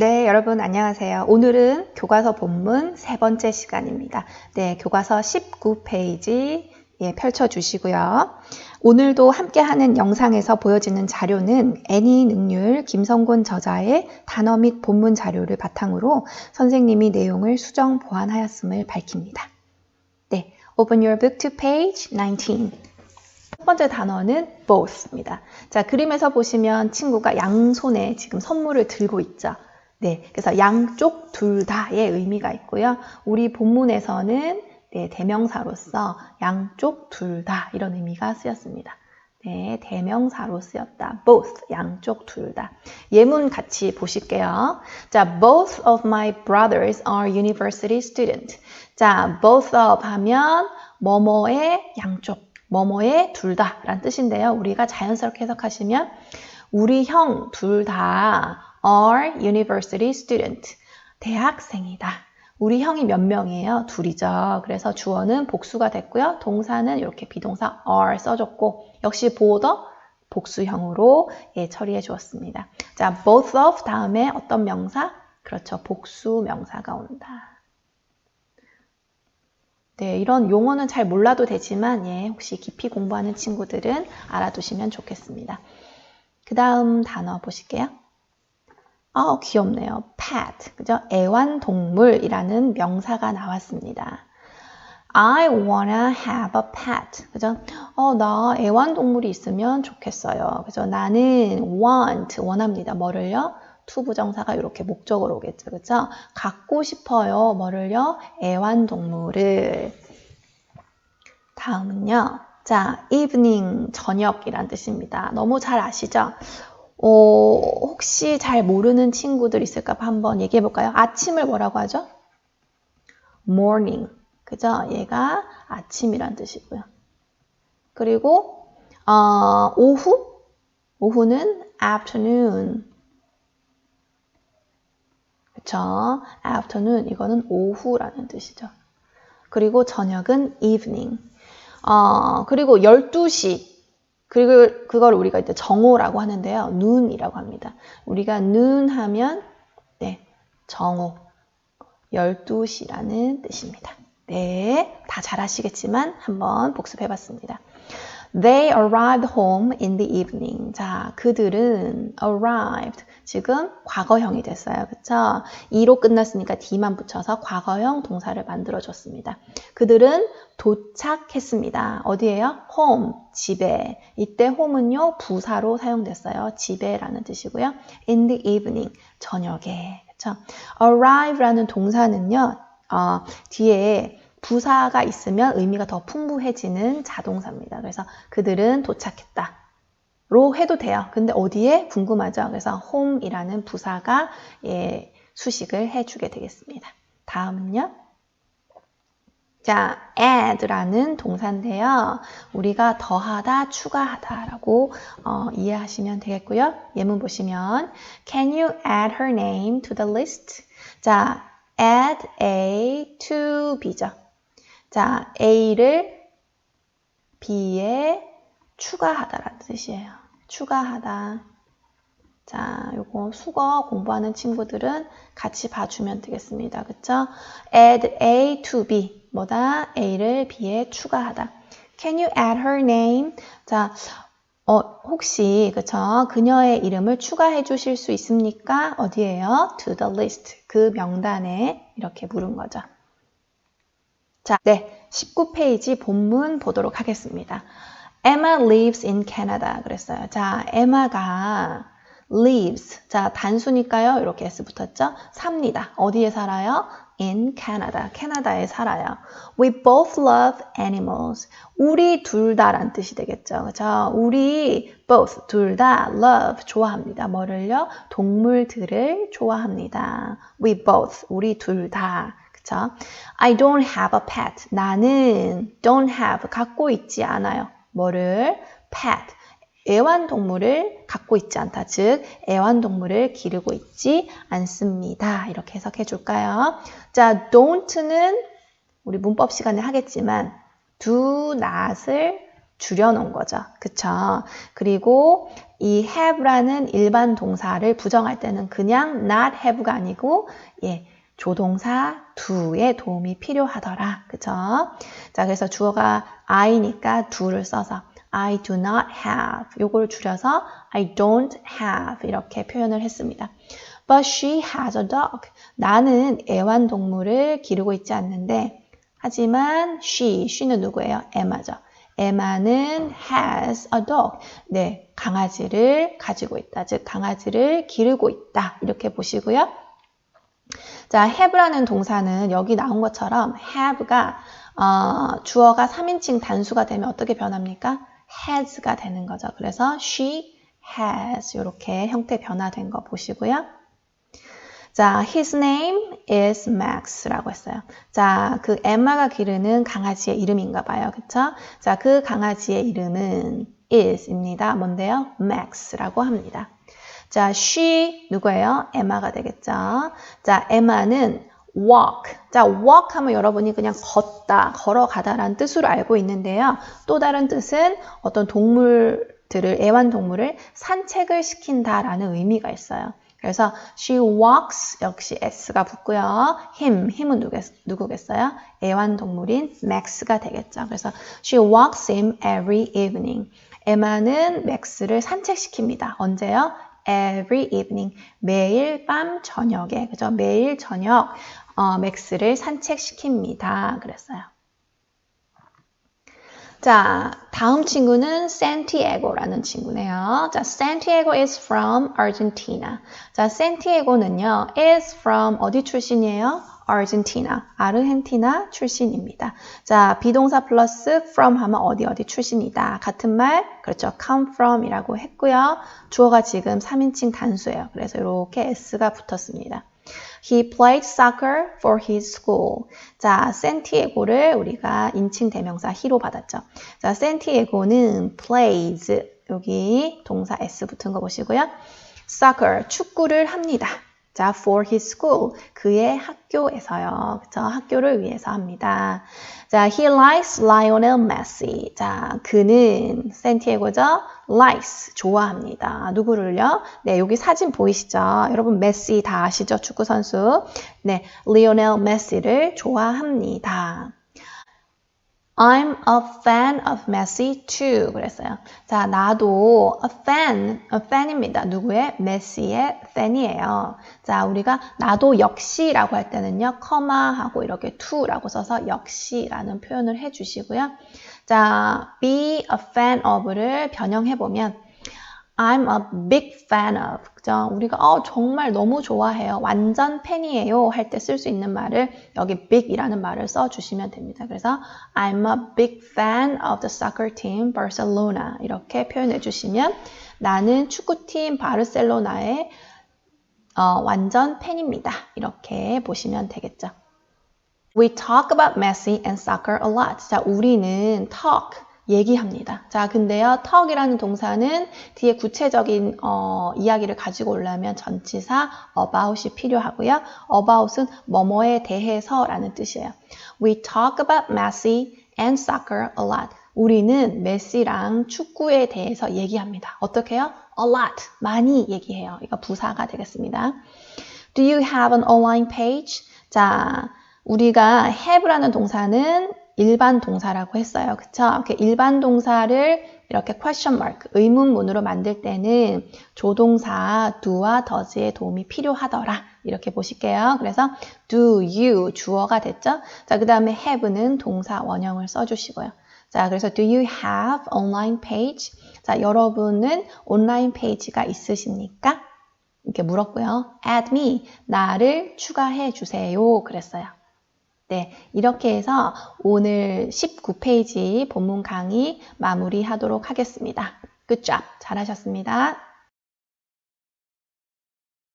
네, 여러분 안녕하세요. 오늘은 교과서 본문 세 번째 시간입니다. 네, 교과서 19페이지 예, 펼쳐 주시고요. 오늘도 함께 하는 영상에서 보여지는 자료는 애니 능률 김성곤 저자의 단어 및 본문 자료를 바탕으로 선생님이 내용을 수정 보완하였음을 밝힙니다. 네, open your book to page 19. 첫 번째 단어는 both입니다. 자, 그림에서 보시면 친구가 양손에 지금 선물을 들고 있죠. 네, 그래서 양쪽 둘 다의 의미가 있고요. 우리 본문에서는 네, 대명사로서 양쪽 둘 다 이런 의미가 쓰였습니다. 네, 대명사로 쓰였다. both, 양쪽 둘 다. 예문 같이 보실게요. 자, both of my brothers are university student. 자, both of 하면 뭐뭐의 양쪽, 뭐뭐의 둘 다란 뜻인데요. 우리가 자연스럽게 해석하시면 우리 형 둘 다 are university student. 대학생이다. 우리 형이 몇 명이에요? 둘이죠. 그래서 주어는 복수가 됐고요. 동사는 이렇게 비동사 are 써줬고 역시 보더 복수형으로 예, 처리해 주었습니다. 자, both of 다음에 어떤 명사? 그렇죠. 복수 명사가 온다. 네, 이런 용어는 잘 몰라도 되지만 예, 혹시 깊이 공부하는 친구들은 알아두시면 좋겠습니다. 그 다음 단어 보실게요. 아, 귀엽네요. pet. 그죠? 애완동물이라는 명사가 나왔습니다. I wanna have a pet. 그죠? 어, 나 애완동물이 있으면 좋겠어요. 그죠? 나는 want, 원합니다. 뭐를요? to 부정사가 이렇게 목적으로 오겠죠. 그죠? 갖고 싶어요. 뭐를요? 애완동물을. 다음은요. 자, evening, 저녁이란 뜻입니다. 너무 잘 아시죠? 어, 혹시 잘 모르는 친구들 있을까 한번 얘기해 볼까요? 아침을 뭐라고 하죠? morning. 그죠? 얘가 아침이란 뜻이고요. 그리고 어, 오후? 오후는 afternoon. 그쵸? afternoon 이거는 오후라는 뜻이죠. 그리고 저녁은 evening. 어, 그리고 12시 그리고 그걸 우리가 이제 정오라고 하는데요. 눈이라고 합니다. 우리가 눈 하면 네, 정오 12시라는 뜻입니다. 네, 다잘 아시겠지만 한번 복습해 봤습니다. They arrived home in the evening. 자, 그들은 arrived. 지금 과거형이 됐어요. 그쵸? 2로 끝났으니까 D만 붙여서 과거형 동사를 만들어줬습니다. 그들은 도착했습니다. 어디에요? home, 집에. 이때 home은요, 부사로 사용됐어요. 집에라는 뜻이고요. in the evening, 저녁에. 그쵸? arrive라는 동사는요, 어, 뒤에 부사가 있으면 의미가 더 풍부해지는 자동사입니다. 그래서 그들은 도착했다. 로 해도 돼요. 근데 어디에? 궁금하죠? 그래서 home이라는 부사가 예, 수식을 해주게 되겠습니다. 다음은요. 자, add라는 동사인데요. 우리가 더하다, 추가하다라고 어, 이해하시면 되겠고요. 예문 보시면 Can you add her name to the list? 자, add A to B죠. 자, A를 B에 추가하다라는 뜻이에요. 추가하다. 자, 요거 수거 공부하는 친구들은 같이 봐주면 되겠습니다. 그쵸? add A to B. 뭐다? A를 B에 추가하다. Can you add her name? 자, 어, 혹시, 그쵸? 그녀의 이름을 추가해 주실 수 있습니까? 어디에요? to the list. 그 명단에 이렇게 물은 거죠. 자, 네. 19페이지 본문 보도록 하겠습니다. Emma lives in Canada. 그랬어요. 자, 에마가 lives. 자, 단수니까요. 이렇게 S 붙었죠? 삽니다. 어디에 살아요? in Canada. 캐나다에 살아요. We both love animals. 우리 둘 다란 뜻이 되겠죠. 그죠? 우리 both 둘 다 love 좋아합니다. 뭐를요? 동물들을 좋아합니다. We both 우리 둘 다. 그쵸? I don't have a pet. 나는 don't have 갖고 있지 않아요. 뭐를? pet. 애완동물을 갖고 있지 않다. 즉, 애완동물을 기르고 있지 않습니다. 이렇게 해석해 줄까요? 자, don't는 우리 문법 시간에 하겠지만 do not을 줄여놓은 거죠. 그쵸? 그리고 이 have라는 일반 동사를 부정할 때는 그냥 not have가 아니고 예, 조동사 do의 도움이 필요하더라. 그쵸? 자, 그래서 주어가 I니까 do를 써서 I do not have 요걸 줄여서 I don't have 이렇게 표현을 했습니다. But she has a dog. 나는 애완동물을 기르고 있지 않는데 하지만 she, she는 누구예요? 에마죠. 에마는 has a dog. 네, 강아지를 가지고 있다. 즉 강아지를 기르고 있다. 이렇게 보시고요. 자, have라는 동사는 여기 나온 것처럼 have가 어, 주어가 3인칭 단수가 되면 어떻게 변합니까? has가 되는 거죠. 그래서 she has 이렇게 형태 변화된 거 보시고요. 자, his name is Max라고 했어요. 자, 그 엠마가 기르는 강아지의 이름인가 봐요. 그쵸? 자, 그 강아지의 이름은 is입니다. 뭔데요? Max라고 합니다. 자, she 누구예요? 에마가 되겠죠. 자, 에마는 walk. 자, walk 하면 여러분이 그냥 걷다, 걸어가다라는 뜻으로 알고 있는데요. 또 다른 뜻은 어떤 동물들을, 애완동물을 산책을 시킨다라는 의미가 있어요. 그래서 she walks 역시 s가 붙고요. him, him은 누구겠 어요? 애완동물인 max가 되겠죠. 그래서 she walks him every evening. 에마는 맥스를 산책시킵니다. 언제요? Every evening. 매일 밤 저녁에. 그죠? 매일 저녁 어, 맥스를 산책시킵니다. 그랬어요. 자, 다음 친구는 산티에고라는 친구네요. 자, 산티에고 is from Argentina. 자, 산티에고는요, is from 어디 출신이에요? 아르헨티나, 아르헨티나 출신입니다. 자, 비동사 플러스 from 하면 어디 어디 출신이다. 같은 말, 그렇죠. come from 이라고 했고요. 주어가 지금 3인칭 단수예요. 그래서 이렇게 s가 붙었습니다. He played soccer for his school. 자, 센티에고를 우리가 인칭 대명사 he로 받았죠. 자, 센티에고는 plays 여기 동사 s 붙은 거 보시고요. soccer 축구를 합니다. 자, for his school. 그의 학교에서요. 그쵸? 학교를 위해서 합니다. 자, he likes Lionel Messi. 자, 그는 센티에고죠? likes. 좋아합니다. 누구를요? 네, 여기 사진 보이시죠? 여러분, 메시 다 아시죠? 축구선수. 네, 리오넬 메시를 좋아합니다. I'm a fan of Messi too. 그랬어요. 자, 나도 a fan, a fan입니다. 누구의? 메시의 fan이에요. 자, 우리가 나도 역시라고 할 때는요, 커마하고 이렇게 to라고 써서 역시라는 표현을 해주시고요. 자, be a fan of를 변형해 보면 I'm a big fan of. 그죠? 우리가 어, 정말 너무 좋아해요. 완전 팬이에요. 할 때 쓸 수 있는 말을 여기 big이라는 말을 써 주시면 됩니다. 그래서 I'm a big fan of the soccer team Barcelona. 이렇게 표현해 주시면 나는 축구팀 바르셀로나의 어, 완전 팬입니다. 이렇게 보시면 되겠죠. We talk about Messi and soccer a lot. 자, 우리는 talk 얘기합니다. 자, 근데요, talk이라는 동사는 뒤에 구체적인 어, 이야기를 가지고 오려면 전치사 about이 필요하고요. about은 뭐뭐에 대해서라는 뜻이에요. We talk about Messi and soccer a lot. 우리는 메시랑 축구에 대해서 얘기합니다. 어떻게 해요? A lot. 많이 얘기해요. 이거 부사가 되겠습니다. Do you have an online page? 자, 우리가 have라는 동사는 일반 동사라고 했어요. 그쵸? 이렇게 일반 동사를 이렇게 question mark, 의문문으로 만들 때는 조동사 do와 does의 도움이 필요하더라. 이렇게 보실게요. 그래서 do you 주어가 됐죠? 자, 그 다음에 have는 동사 원형을 써주시고요. 자, 그래서 do you have online page? 자, 여러분은 온라인 페이지가 있으십니까? 이렇게 물었고요. add me, 나를 추가해 주세요. 그랬어요. 네, 이렇게 해서 오늘 19페이지 본문 강의 마무리하도록 하겠습니다. Good job. 잘하셨습니다.